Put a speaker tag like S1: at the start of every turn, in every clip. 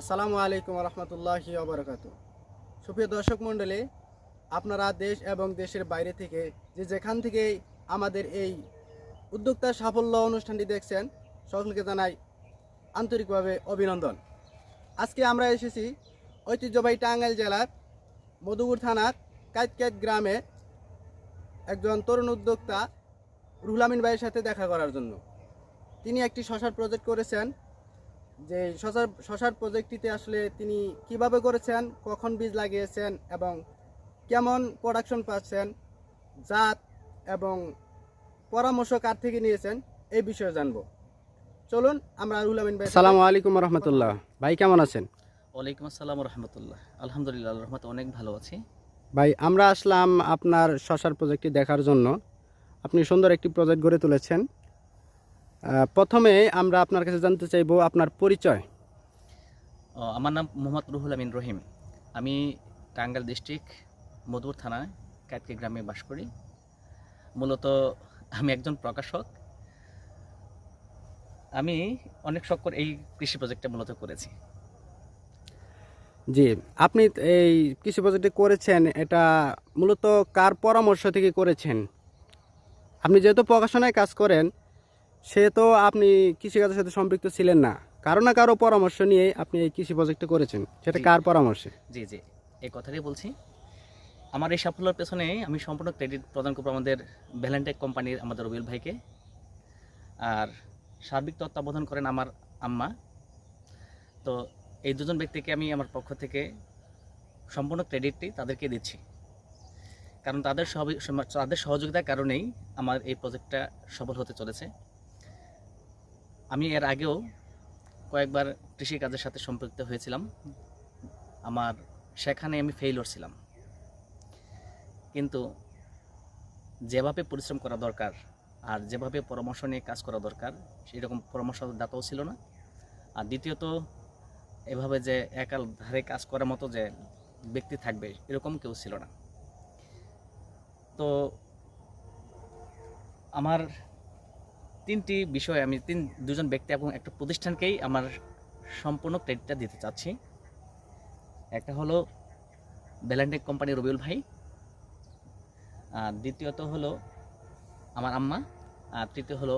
S1: আসসালামু আলাইকুম রহমতুল্লাহি ওবরাকাত সুপ্রিয় দর্শক মণ্ডলী, আপনারা দেশ এবং দেশের বাইরে থেকে যে যেখান থেকে আমাদের এই উদ্যোক্তা সাফল্য অনুষ্ঠানটি দেখছেন, সকলকে জানাই আন্তরিকভাবে অভিনন্দন। আজকে আমরা এসেছি ঐতিহ্যবাহী টাঙ্গাইল জেলার মধুপুর থানার কাইতকাইত গ্রামে একজন তরুণ উদ্যোক্তা রুহুল আমিন ভাইয়ের সাথে দেখা করার জন্য। তিনি একটি শশার প্রজেক্ট করেছেন। যে শশার শশার প্রজেক্টটিতে আসলে তিনি কীভাবে করেছেন কখন বীজ লাগিয়েছেন এবং কেমন প্রোডাকশন পাচ্ছেন জাত এবং পরামর্শ কার থেকে নিয়েছেন এই বিষয়ে জানব। চলুন আমরা রুহুল আমিন ভাই সালামু আলাইকুম রহমতুল্লাহ। ভাই কেমন আছেন?
S2: ওয়ালাইকুম আসসালাম রহমতুল্লাহ। আলহামদুলিল্লাহ আল্লাহর রহমতে অনেক ভালো আছি।
S1: ভাই আমরা আসলাম আপনার শশার প্রজেক্টটি দেখার জন্য। আপনি সুন্দর একটি প্রজেক্ট গড়ে তুলেছেন। প্রথমে আমরা আপনার কাছে জানতে চাইব আপনার পরিচয়।
S2: আমার নাম মোহাম্মদ রুহুল আমিন রহিম। আমি টাঙ্গাইল ডিস্ট্রিক্ট মধুর থানা কাটকে গ্রামে বাস করি। মূলত আমি একজন প্রকাশক। আমি অনেক শখ করে এই কৃষি প্রজেক্টটা মূলত করেছি।
S1: জি আপনি এই কৃষি প্রজেক্টটি করেছেন এটা মূলত কার পরামর্শ থেকে করেছেন? আপনি যেহেতু প্রকাশনায় কাজ করেন সেহেতু আপনি কৃষিকাজের সাথে সম্পৃক্ত ছিলেন না। কারও না কারও পরামর্শ নিয়ে আপনি এই কৃষি প্রজেক্টটা করেছেন। সেটা কার পরামর্শে?
S2: জি জি। এই কথাটাই বলছি। আমার এই সাফল্যের পেছনে আমি সম্পূর্ণ ক্রেডিট প্রদান করব আমাদের ভ্যালেন্টাইক কোম্পানির আমাদের রবিউল ভাইকে। আর সার্বিক তত্ত্বাবধান করেন আমার আম্মা। তো এই দুজন ব্যক্তিকে আমি আমার পক্ষ থেকে সম্পূর্ণ ক্রেডিটটি তাদেরকে দিচ্ছি। কারণ তাদের তাদের সহযোগিতার কারণেই আমার এই প্রজেক্টটা সফল হতে চলেছে। আমি এর আগেও কয়েকবার কৃষিকাজের সাথে সম্পৃক্ত হয়েছিলাম। আমার সেখানে আমি ফেইলর ছিলাম। কিন্তু যেভাবে পরিশ্রম করা দরকার আর যেভাবে পরামর্শ নিয়ে কাজ করা দরকার সেই রকম পরামর্শদাতাও ছিল না। আর দ্বিতীয়ত, এভাবে যে একাল ধারে কাজ করার মতো যে ব্যক্তি থাকবে, এরকম কেউ ছিল না। তো আমার তিনটি বিষয় আমি তিন দুজন ব্যক্তি এবং একটা প্রতিষ্ঠানকেই আমার সম্পূর্ণ ক্রেডিটটা দিতে চাচ্ছি। একটা হলো ভ্যালেন্টাইন কোম্পানি রবিউল ভাই আর দ্বিতীয়ত হলো আমার আম্মা আর তৃতীয় হলো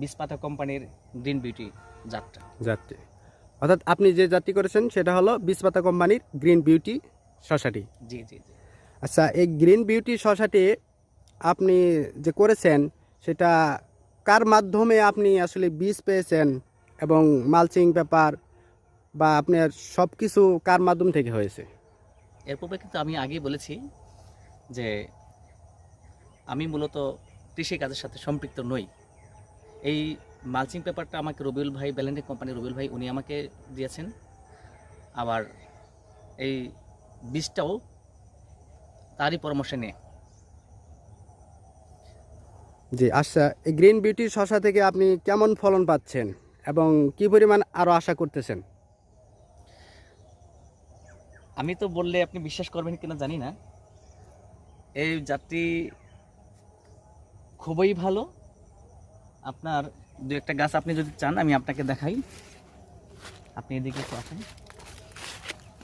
S2: বিষপাতা কোম্পানির গ্রিন বিউটি যাত্রা
S1: যাত্রী অর্থাৎ আপনি যে যাত্রী করেছেন সেটা হলো বিষপাতা কোম্পানির গ্রিন বিউটি শশাটি
S2: জি জি জি।
S1: আচ্ছা এই গ্রিন বিউটি শশাটি আপনি যে করেছেন সেটা কার মাধ্যমে আপনি আসলে বীজ পেয়েছেন এবং মালচিং পেপার বা আপনার সব কিছু কার মাধ্যম থেকে হয়েছে?
S2: এর পূর্বে কিন্তু আমি আগেই বলেছি যে আমি মূলত কৃষি কাজের সাথে সম্পৃক্ত নই। এই মালচিং পেপারটা আমাকে রবিউল ভাই ভ্যালেন্টাইন কোম্পানি রবিউল ভাই, উনি আমাকে দিয়েছেন। আবার এই বীজটাও তারই পরামর্শ নিয়ে
S1: জি আচ্ছা এই গ্রিন বিউটি শশা থেকে আপনি কেমন ফলন পাচ্ছেন এবং কি পরিমাণ আরও আশা করতেছেন?
S2: আমি তো বললে আপনি বিশ্বাস করবেন কিনা জানি না। এই যাত্রী খুবই ভালো। আপনার দু একটা গাছ আপনি যদি চান আমি আপনাকে দেখাই। আপনি এদিকে একটু আসেন।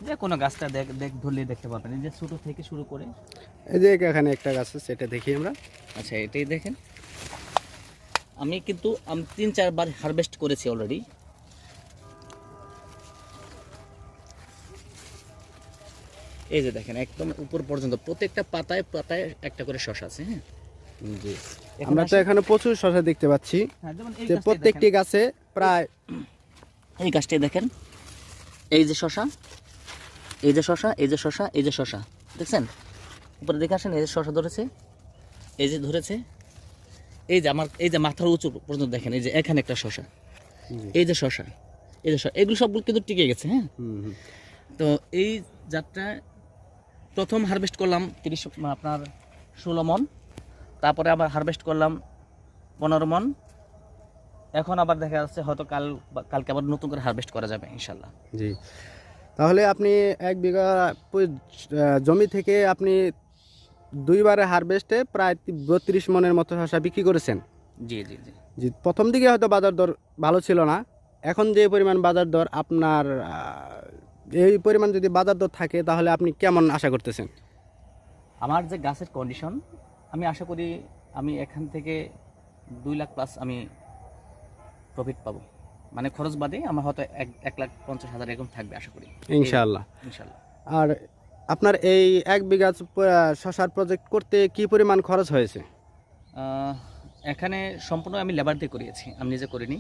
S2: যে কোনো গাছটা দেখ দেখ ধরলেই দেখতে পাবেন এই যে ছোটো থেকে শুরু করে।
S1: এই যে এখানে একটা গাছ আছে সেটা দেখি আমরা।
S2: আচ্ছা এটাই দেখেন। আমি কিন্তু আমি তিন চারবার হারভেস্ট করেছি অলরেডি এই যে দেখেন একদম উপর পর্যন্ত প্রত্যেকটা পাতায় পাতায় একটা করে শস আছে হ্যাঁ?
S1: জি। আমরা তো এখানে প্রচুর শশা দেখতে পাচ্ছি।
S2: হ্যাঁ,
S1: যে প্রত্যেকটি গাছে প্রায়
S2: এই গাছটাই দেখেন। এই যে শশা এই যে শশা এই যে শশা এই যে শশা। দেখছেন? উপরে দেখে আসেন এই যে শশা ধরেছে এই যে ধরেছে। এই যে আমার এই যে মাথার উঁচু পর্যন্ত দেখেন এই যে এখানে একটা শশা এই যে শশা এই যে শশা এগুলো সবগুলো কিন্তু টিকে গেছে হ্যাঁ। তো এই যাত্রা প্রথম হারভেস্ট করলাম তিরিশ আপনার ষোলো মন তারপরে আবার হারভেস্ট করলাম পনেরো মন। এখন আবার দেখা যাচ্ছে হয়তো কাল কালকে আবার নতুন করে হারভেস্ট করা যাবে ইনশাল্লাহ।
S1: জি। তাহলে আপনি এক বিঘা জমি থেকে আপনি দুইবারে হারভেস্টে প্রায় বত্রিশ মনের মতো শশা বিক্রি করেছেন।
S2: জি জি জি।
S1: জি প্রথম দিকে হয়তো বাজার দর ভালো ছিল না। এখন যে পরিমাণ বাজার দর আপনার এই পরিমাণ যদি বাজার দর থাকে তাহলে আপনি কেমন আশা করতেছেন?
S2: আমার যে গাছের কন্ডিশন আমি আশা করি আমি এখান থেকে দুই লাখ প্লাস আমি প্রফিট পাবো। মানে খরচ বাদে আমার হয়তো এক এক লাখ পঞ্চাশ হাজার এরকম থাকবে আশা করি।
S1: ইনশাআল্লাহ।
S2: ইনশাল্লাহ
S1: আর আপনার এই এক বিঘা শশার প্রজেক্ট করতে কি পরিমাণ খরচ হয়েছে?
S2: এখানে সম্পূর্ণ আমি লেবার দিয়ে করিয়েছি আমি নিজে করিনি।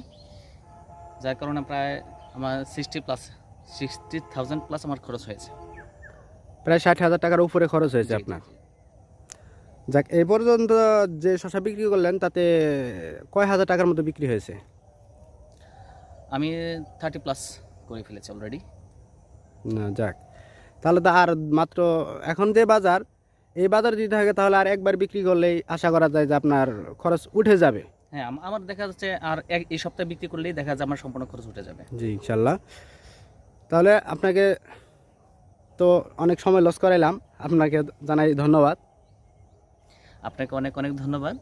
S2: যার কারণে প্রায় আমার sixty plus sixty thousand plus আমার খরচ হয়েছে।
S1: প্রায় ষাট হাজার টাকার উপরে খরচ হয়েছে আপনার। যাক এই পর্যন্ত যে শশা বিক্রি করলেন তাতে কয় হাজার টাকার মতো বিক্রি হয়েছে?
S2: আমি থার্টি প্লাস করে ফেলেছি অলরেডি
S1: না যাক। তাহলে তো আর মাত্র এখন যে বাজার এই বাজার যদি থাকে তাহলে আর একবার বিক্রি করলেই আশা করা যায় যে আপনার খরচ উঠে যাবে।
S2: হ্যাঁ আমার দেখা যাচ্ছে আর এক এই সপ্তাহে বিক্রি করলেই দেখা যায় আমার সম্পূর্ণ খরচ উঠে যাবে।
S1: জি ইনশাল্লাহ। তাহলে আপনাকে তো অনেক সময় লস করাইলাম। আপনাকে জানাই ধন্যবাদ।
S2: আপনাকে অনেক অনেক ধন্যবাদ।